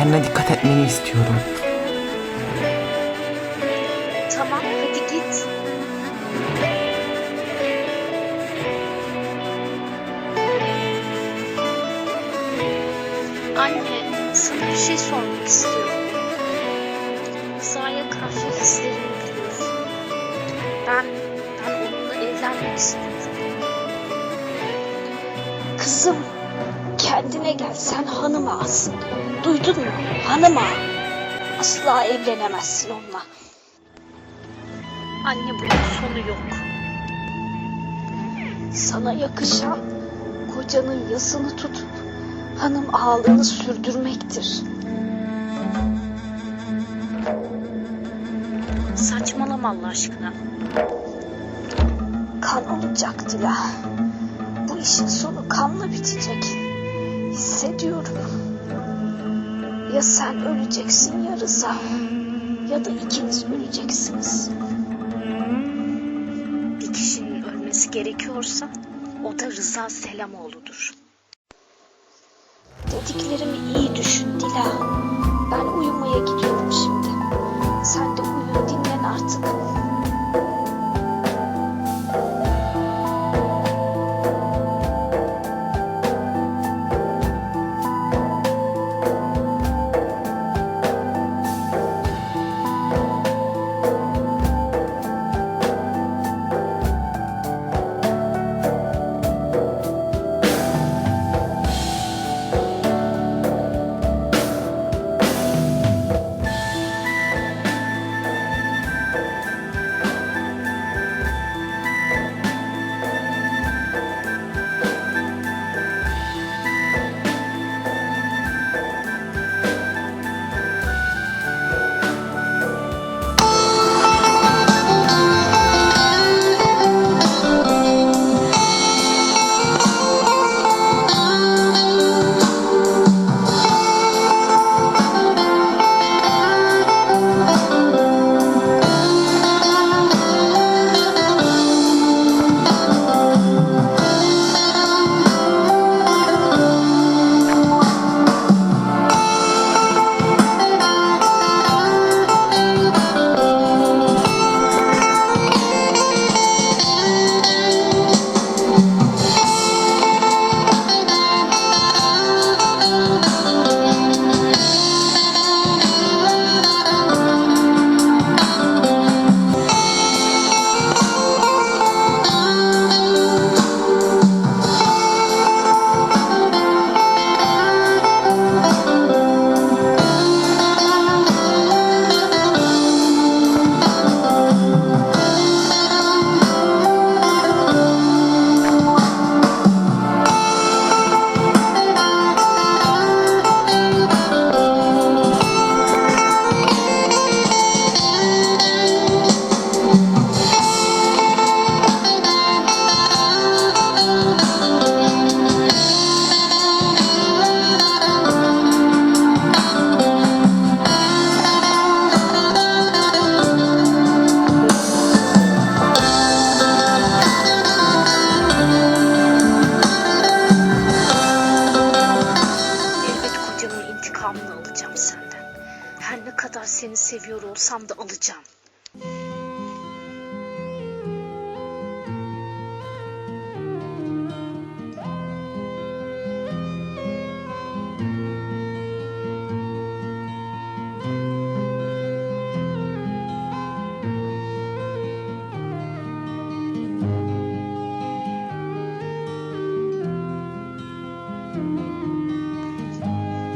kendine dikkat etmeni istiyorum. Tamam hadi git. Anne sana bir şey sormak istiyorum. Sen hanım ağasın. Duydun mu? Hanım ağa. Asla evlenemezsin onunla. Anne bunun sonu yok. Sana yakışan kocanın yasını tutup hanım ağalığını sürdürmektir. Saçmalama Allah aşkına. Kan olacak Dila. Bu işin sonu kanla bitecek. Hissediyorum. Ya sen öleceksin ya Rıza. Ya da ikiniz öleceksiniz. Bir kişinin ölmesi gerekiyorsa o da Rıza Selamoğlu'dur. Dediklerimi iyi düşün Dila. Ben uyumaya gidiyorum şimdi. Sen de uyu dinlen artık.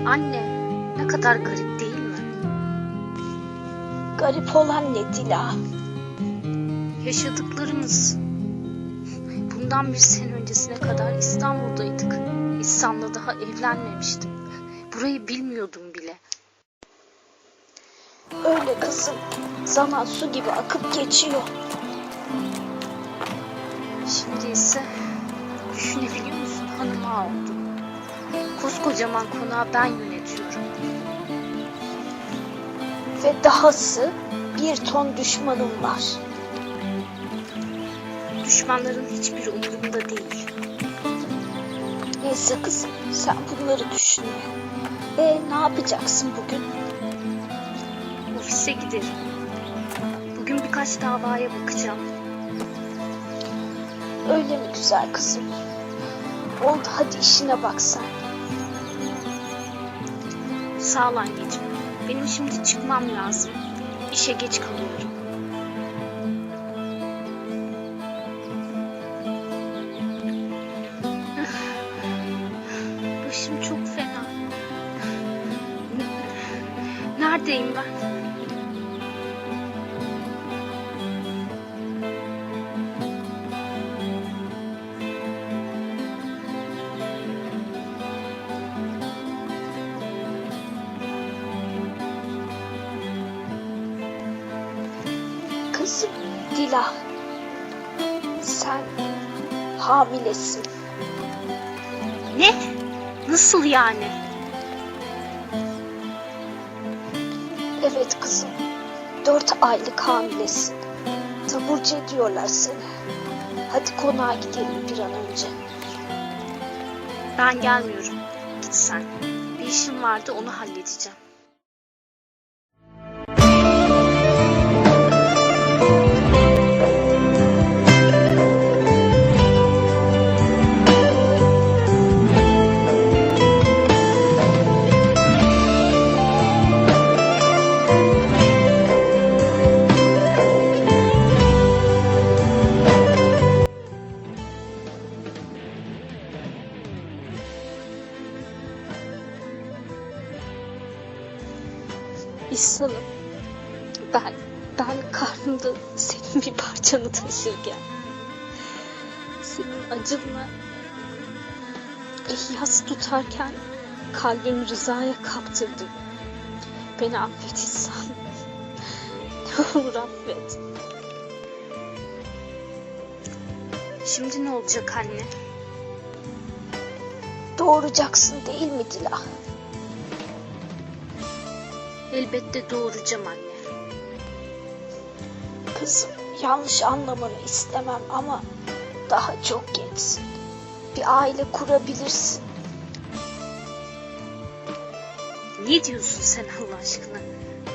Anne, ne kadar garip değil mi? Garip olan ne Dila? Yaşadıklarımız. Bundan bir sene öncesine kadar İstanbul'daydık. İhsan'la daha evlenmemiştim. Burayı bilmiyordum bile. Öyle kızım. Zaman su gibi akıp geçiyor. Şimdi ise düşünebiliyor musun hanım ağa oldum. Koskocaman konağı ben yönetiyorum. Ve dahası bir ton düşmanım var. Düşmanların hiçbir umurumda değil. Neyse kızım sen bunları düşünme. E ne yapacaksın bugün? Ofise giderim. Bugün birkaç davaya bakacağım. Öyle mi güzel kızım? Oldu hadi işine bak sen. Sağ ol anneciğim. Benim şimdi çıkmam lazım. İşe geç kalıyorum. Başım çok fena. Neredeyim ben? Sen hamilesin. Ne? Nasıl yani? Evet kızım. Dört aylık hamilesin. Taburcu ediyorlar seni. Hadi konağa gidelim bir an önce. Ben gelmiyorum. Git sen. Bir işim vardı onu halledeceğim. İhsan'ım. Ben, ben karnımda senin bir parçanı taşırken. Senin acınla yas tutarken kalbimi rızaya kaptırdım. Beni affet İhsan. Ne olur affet. Şimdi ne olacak anne? Doğuracaksın değil mi Dila? Elbette doğuracağım anne. Kızım yanlış anlamanı istemem ama daha çok gençsin. Bir aile kurabilirsin. Ne diyorsun sen Allah aşkına?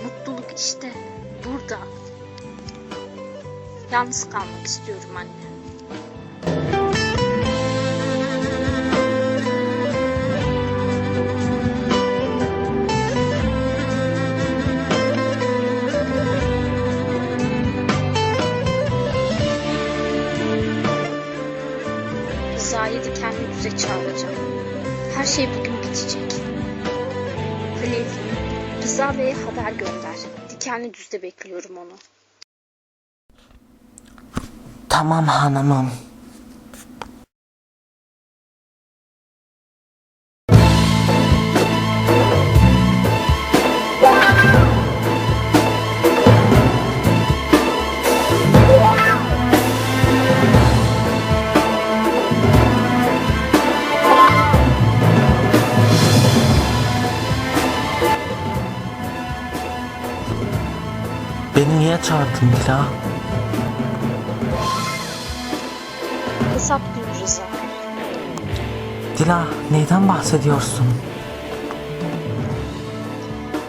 Mutluluk işte burada. Yalnız kalmak istiyorum anne. Çağıracağım. Her şey bugün bitecek. Halil, Rıza Bey'e haber gönder. Dikenli düzde bekliyorum onu. Tamam hanımım. Niye çağırdın Dila? Hesap günü Rıza. Dila neyden bahsediyorsun?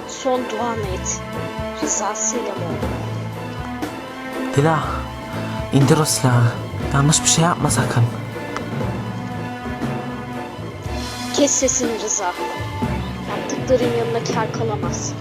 Son duanı et. Rıza Selamoğlu. Dila indir o silahı. Yanlış bir şey yapma sakın. Kes sesini Rıza. Yaptıkların yanına kar kalamaz.